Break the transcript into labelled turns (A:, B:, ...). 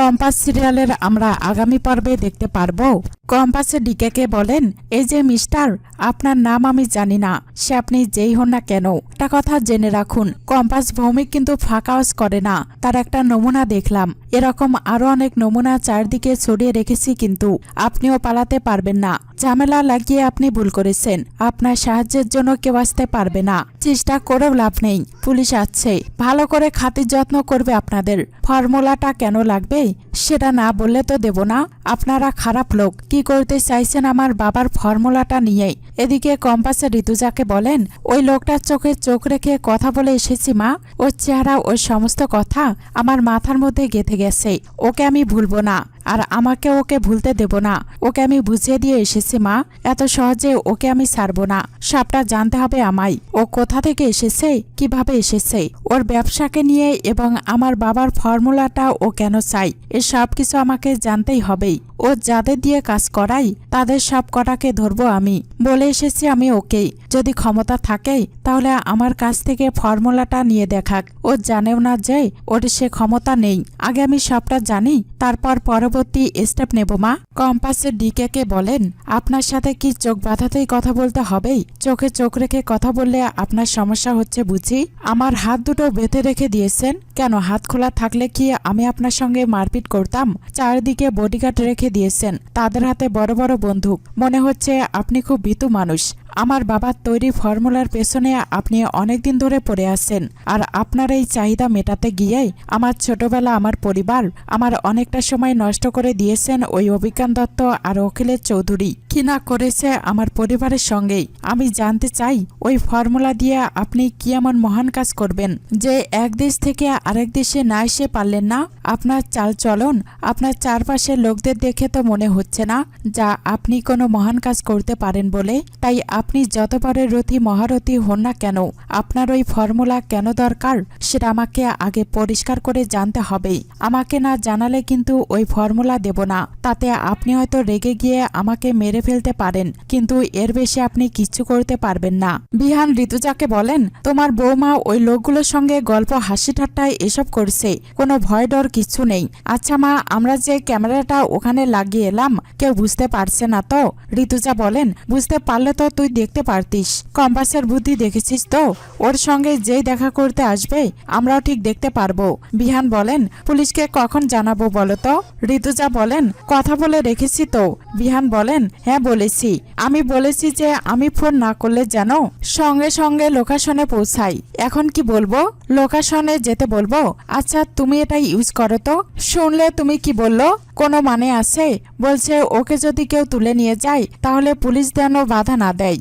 A: Compass সিরিয়ালের আমরা আগামী পর্বে দেখতে পারব। কম্পাসে ডিকেকে বলেন, এই যে মিস্টার, আপনার নাম আমি জানি না, সে আপনি যেই হন না কেন? একটা কথা জেনে রাখুন, কম্পাস ভৌমিক কিন্তু ফাঁকাওয়াজ করে না, তার একটা নমুনা দেখলাম। এরকম আরও অনেক নমুনা চারদিকে ছড়িয়ে রেখেছি কিন্তু, আপনিও পালাতে পারবেন না। ঝামেলা লাগিয়ে আপনি ভুল করেছেন। আপনার সাহায্যের জন্য কেউ আসতে পারবে না। চেষ্টা করেও লাভ নেই। পুলিশ আসছে। ভালো করে খাতির যত্ন করবে আপনাদের। ফর্মুলাটা কেন লাগবে? সেটা না বললে তো দেব না। আপনারা খারাপ লোক। কি করতে চাইছেন আমার বাবার ফর্মুলাটা নিয়ে? এদিকে কম্পাসে ঋতুজাকে বলেন, ওই লোকটার চোখে চোখ রেখে কথা বলে এসেছি মা। ওর চেহারা ওই সমস্ত কথা আমার মাথার মধ্যে গেঁথে গেছে। ওকে আমি ভুলবো না। আর আমাকে ওকে ভুলতে দেব না। ওকে আমি বুঝিয়ে দিয়ে এসেছি, মা। এত সহজে ওকে আমি ছাড়বো না। সবটা জানতে হবে আমায়। ও কোথা থেকে এসেছে? কীভাবে এসেছে? ওর ব্যবসাকে নিয়ে এবং আমার বাবার ফর্মুলাটা ও কেন চাই এ সব কিছু আমাকে জানতেই হবেই। ও যাদের দিয়ে কাজ করাই তাদের সব কটাকে ধরবো আমি। বলে এসেছি আমি ওকেই। যদি ক্ষমতা থাকে, তাহলে আমার কাছ থেকে ফর্মুলাটা নিয়ে দেখাক। ও জানেও না যে ওর সে ক্ষমতা নেই। আগে আমি সবটা জানি, তারপর পরবর্তী স্টেপ নেব, মা। কম্পাসের ডিকেকে বলেন? আপনার সাথে কি চোখ বাঁধাতেই কথা বলতে হবেই? চোখে চোখ রেখে কথা বললে আপনার সমস্যা হচ্ছে বুঝি? আমার হাত দুটো বেঁধে রেখে দিয়েছেন। কেন, হাত খোলা থাকলে কি আমি আপনার সঙ্গে মারপিট করতাম? চারদিকে বডিগার্ড রেখে দিয়েছেন। তাদের হাতে বড় বড় বন্দুক। মনে হচ্ছে আপনি খুব ভীতু মানুষ। আমার বাবার তৈরি ফর্মুলার পেছনে আপনি অনেকদিন ধরে পড়ে আছেন। আর আপনার এই চাহিদা মেটাতে গিয়েই আমার ছোটবেলা, আমার পরিবার, আমার অনেকটা সময় নষ্ট করে দিয়েছেন ওই অভিজ্ঞান দত্ত আর অখিলেশ চৌধুরী। কি না করেছে আমার পরিবারের সঙ্গেই? আমি জানতে চাই, ওই ফর্মুলা দিয়ে আপনি কি এমন মহান কাজ করবেন যে এক দেশ থেকে আরেক দেশে না এসে পারলেন না? আপনার চাল চলন, আপনার চারপাশের লোকদের দেখে তো মনে হচ্ছে না যা আপনি কোনো মহান কাজ করতে পারেন বলে। তাই আপনি যতবারের রথী, মহারথী হন না কেন আপনার ওই ফর্মুলা কেন দরকার, সেটা আমাকে আগে পরিষ্কার করে জানতে হবেই। আমাকে না জানালে কিন্তু ওই ফর্মুলা দেব না। তাতে আপনি হয়তো রেগে গিয়ে আমাকে মেরে ফেলতে পারেন, কিন্তু এর বেশি আপনি কিচ্ছু করতে পারবেন না। বিহান ঋতুজাকে বলেন, তোমার বৌমা ওই লোকগুলোর সঙ্গে গল্প, হাসি ঠাট্টায় এসব করছে। কোনো ভয় ডর কিচ্ছু নেই। আচ্ছা মা, আমরা যে ক্যামেরাটা ওখানে লাগিয়ে এলাম, কেউ বুঝতে পারছে না তো? ঋতুজা বলেন, বুঝতে পারলে তো তুই দেখতে পারতিস। কম্পাসের বুদ্ধি দেখেছিস তো? ওর সঙ্গে যেই দেখা করতে আসবে, আমরাও ঠিক দেখতে পারব। বিহান বলেন, পুলিশকে কখন জানাব বলো তো? ঋতুজা বলেন, কথা বলে রেখেছি তো। বিহান বলেন হ্যাঁ বলেছি। আমি বলেছি যে আমি ফোন না করলে যেন সঙ্গে সঙ্গে লোকেশনে পৌঁছাই। এখন কি বলব? লোকেশনে যেতে বলব? আচ্ছা তুমি এটা ইউজ করো তো। শুনলে তুমি কি বলল? কোনো মানে আছে? বলছে, ওকে যদি কেউ তুলে নিয়ে যায়, তাহলে পুলিশ যেন বাধা না দেয়।